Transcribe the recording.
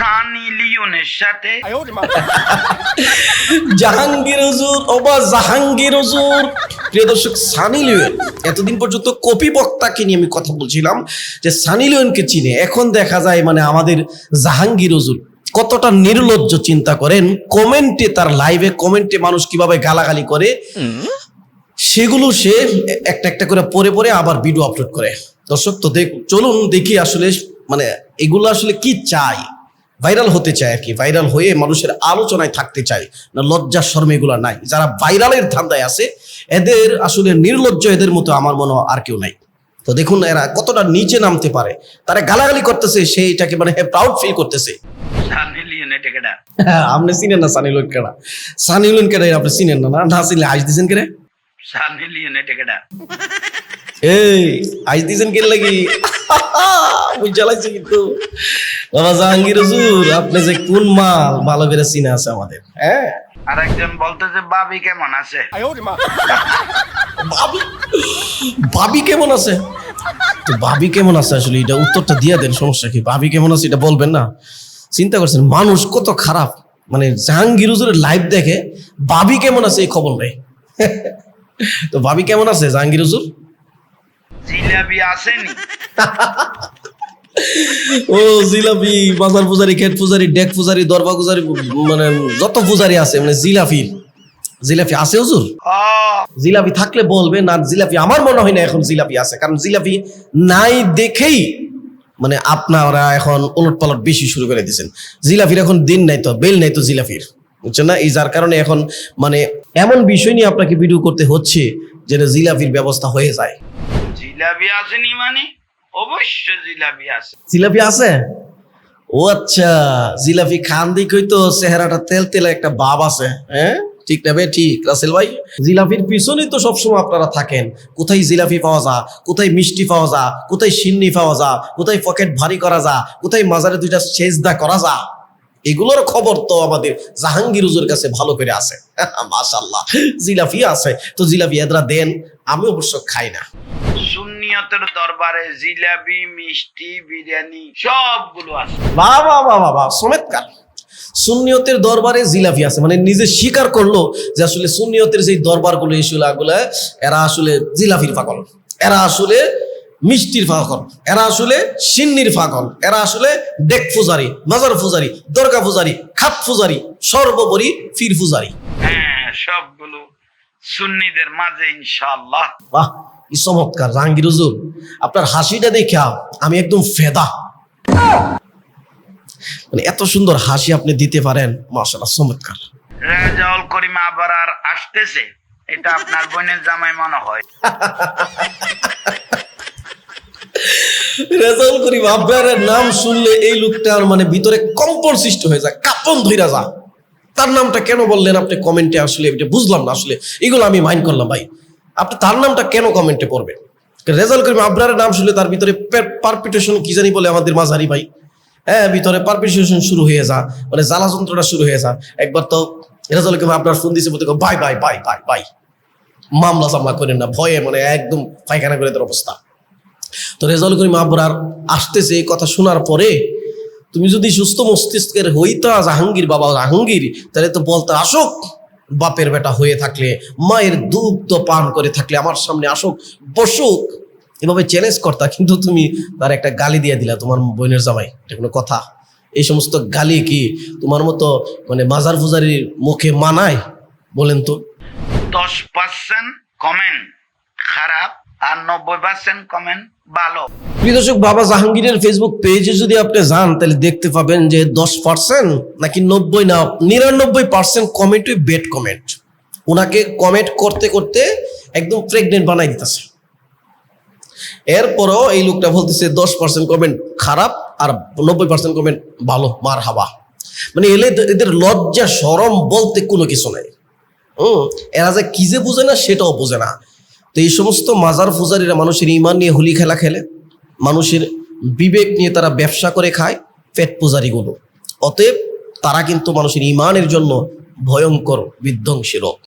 সানি লিওনের সাথে। জাহাঙ্গীর হুজুর ওবা জাহাঙ্গীর হুজুর। প্রিয় দর্শক সানি লিওন। এতদিন পর্যন্ত কপি বক্তাকে নিয়ে আমি কথা বলছিলাম যে সানি লিওনকে চিনে। এখন দেখা যায় মানে আমাদের জাহাঙ্গীর হুজুর কতটা নির্লজ্জ চিন্তা করেন কমেন্টে তার লাইভে কমেন্টে মানুষ কীভাবে গালাগালি করে সেগুলো সে একটা একটা করে পরে পরে আবার ভিডিও আপলোড করে। দর্শক তো দেখ চলুন দেখি আসলে মানে এগুলো আসলে কি চাই। ভাইরাল হতে চায় আর কি ভাইরাল হয়ে মানুষের আলোচনায় থাকতে চায়। না লজ্জা শর্ম এগুলো নাই। যারা ভাইরালের ধান্দায় আছে এদের আসলে নির্লজ্জ এদের মতো আমার মনে হয় আর কেউ নাই। তো দেখুন এরা কতটা নিচে নামতে পারে। তারা গালাগালি করতেছে সেইটাকে মানে প্রাউড ফিল করতেছে। সানি হ্যাঁ, আপনি চিনেন না সানিলুন কেডা? সানিলুন কেডা আপনি চিনেন না না? চিনলে আজ দিছেন কেড়ে? সানি লিওন এই আজ দিছেন কে লাগি? বুঝা লাগছে কিন্তু। বাবা জাহাঙ্গীর হুজুর আপনি যে কোন মাল? ভালো করে চিনে আছে আমাদের। হ্যাঁ। আর একজন বলতেছে বাবি কেমন আছে? ভাবি ভাবি কেমন আছে? তো ভাবি কেমন আছে আসলে? এটা উত্তরটা দিয়ে দেন সমস্যা কি? ভাবি কেমন আছে এটা বলবেন না? চিন্তা করছেন মানুষ কত খারাপ। মানে জাহাঙ্গীর হুজুরের লাইভ দেখে ভাবি কেমন আছে এই খবর নেই। তো ভাবি কেমন আছে জাহাঙ্গীর হুজুর? জিলাপি আসেনি। ও জিলাপি, বাজার পূজারি খেট পূজারি, ডেক পূজারি, দরবা পূজারি মানে যত পূজারি আছে মানে জিলাপি। জিলাপি আছে হুজুর? জিলাপি থাকলে বলবে, না, জিলাপি আমার মনে হয় না এখন জিলাপি আছে, কারণ জিলাপি নাই দেখেই মানে আপনারা এখন উলট পালট বেশি শুরু করে দিয়েছেন। জিলাপির এখন দিন নাই তো, বেল নাই তো জিলাপির, বুঝছেন না? এই যার কারণে এখন মানে এমন বিষয় নিয়ে আপনাকে ভিডিও করতে হচ্ছে যেটা জিলাপির ব্যবস্থা হয়ে যায়। জিলাপি আসেনি মানে? অবশ্য জিলাপি আছে। জিলাপি আছে? ও আচ্ছা জিলাপি খান দিকই তো, চেহারাটা তেল তেলে একটা ভাব আছে হ্যাঁ ঠিক না ঠিক, রাসেল ভাই? জিলাপির পিছনেই তো সবসময় আপনারা থাকেন। কোথায় জিলাপি পাওয়া যা, কোথায় মিষ্টি পাওয়া যা, কোথায় সিন্নি পাওয়া যা, কোথায় পকেট ভারী করা যা, কোথায় মাজারে দুইটা সেজদা করা যা, এগুলোর খবর তো আমাদের জাহাঙ্গীর কাছে ভালো করে আছে। মাশাল্লাহ জিলাপি আছে। তো জিলাপি এদরা দেন, আমি অবশ্য খাই না। সুন্নিয়তের দরবারে জিলাপি মিষ্টি বিরিয়ানি সবগুলো আছে। বাবা বাবা বাবা চমৎকার সুন্নিয়তের দরবারে জিলাপি আছে মানে নিজে স্বীকার করল যে আসলে সুন্নিয়তের যে দরবারগুলো এগুলা এরা আসলে জিলাপির পাগল এরা আসলে মিষ্টির পাগল এরা আসলে সিন্নির পাগল এরা আসলে ডেক পূজারি মাজার ফুজারি দরগা পূজারি খাপ ফুজারি সর্বোপরি ফির পূজারি। হ্যাঁ সবগুলো সুন্নিদের মাঝে ইনশাআল্লাহ। বাহ কি চমৎকার জাহাঙ্গীর হুজুর আপনার হাসিটা দেখা আমি একদম ফেদা। মানে এত সুন্দর হাসি আপনি দিতে পারেন মাশাআল্লাহ চমৎকার। রেজাউল করিম আবার আর আসতেছে এটা আপনার বোনের জামাই মনে হয়। রেজাউল করিম আপনার নাম শুনলে এই লোকটার মানে ভিতরে কম্পন সৃষ্টি হয়ে যায় কাপন ধইরা যা তার নামটা কেন বললেন আপনি কমেন্টে আসলে এটা বুঝলাম না আসলে এগুলো আমি মাইন্ড করলাম ভাই। আপনি তার নামটা কেন কমেন্টে পড়বেন? রেজাউল করিম আবরারের নাম শুনলে তার ভিতরে পারপিটেশন কি জানি বলে আমাদের মাঝারি ভাই। হ্যাঁ ভিতরে পারপিটেশন শুরু হয়ে যা মানে জ্বালা যন্ত্রটা শুরু হয়ে যা। একবার তো রেজাউল করিম আপনার ফোন দিয়েছে বলতে bye bye bye bye bye. মামলা সামলা করেন না, ভয়ে মানে একদম পায়খানা করে তার অবস্থা। তো রেজাউল করিম আবরার আসতেছে এই কথা শোনার পরে, তুমি যদি সুস্থ মস্তিষ্কের হইতা জাহাঙ্গীর বাবা জাহাঙ্গীর, তাহলে তো বলতে আসুক। বাপের বেটা হয়ে থাকলে, মায়ের দুগ্ধ পান করে থাকলে আমার সামনে আসুক, বসুক। এভাবে চ্যালেঞ্জ করতা, কিন্তু তুমি তার একটা গালি দিয়ে দিলা তোমার বোনের জামাই, এটা কোনো কথা। এই সমস্ত গালি কি তোমার মতো মানে মাজার ফুজারির মুখে মানায় বলেন তো? দশ পার্সেন্ট কমেন্ট খারাপ আর নব্বই পার্সেন্ট কমেন্ট ভালো। প্রিয় দর্শক, বাবা জাহাঙ্গীরের ফেসবুক পেজে যদি আপনি যান, তাহলে দেখতে পাবেন যে দশ পার্সেন্ট নাকি নব্বই, না, নিরানব্বই পার্সেন্ট কমেন্টই বেড কমেন্ট ওনাকে কমেন্ট করতে করতে একদম প্রেগনেন্ট বানাই দিতেছে। এরপরও এই লোকটা বলতেছে, দশ পার্সেন্ট কমেন্ট খারাপ আর নব্বই পার্সেন্ট কমেন্ট ভালো মার হাবা মানে এলে এদের লজ্জা সরম বলতে কোনো কিছু নাই। হুম, এরা যে কি যে বোঝে না, সেটাও বোঝে না। তো এই সমস্ত মাজার ফুজারিরা মানুষের ইমান নিয়ে হোলি খেলা খেলে। মানুষের বিবেক নিয়ে তারা ব্যবসা করে খায়, পেট পূজারিগুলো। অতএব তারা কিন্তু মানুষের ইমানের জন্য ভয়ঙ্কর, বিধ্বংসী রোগ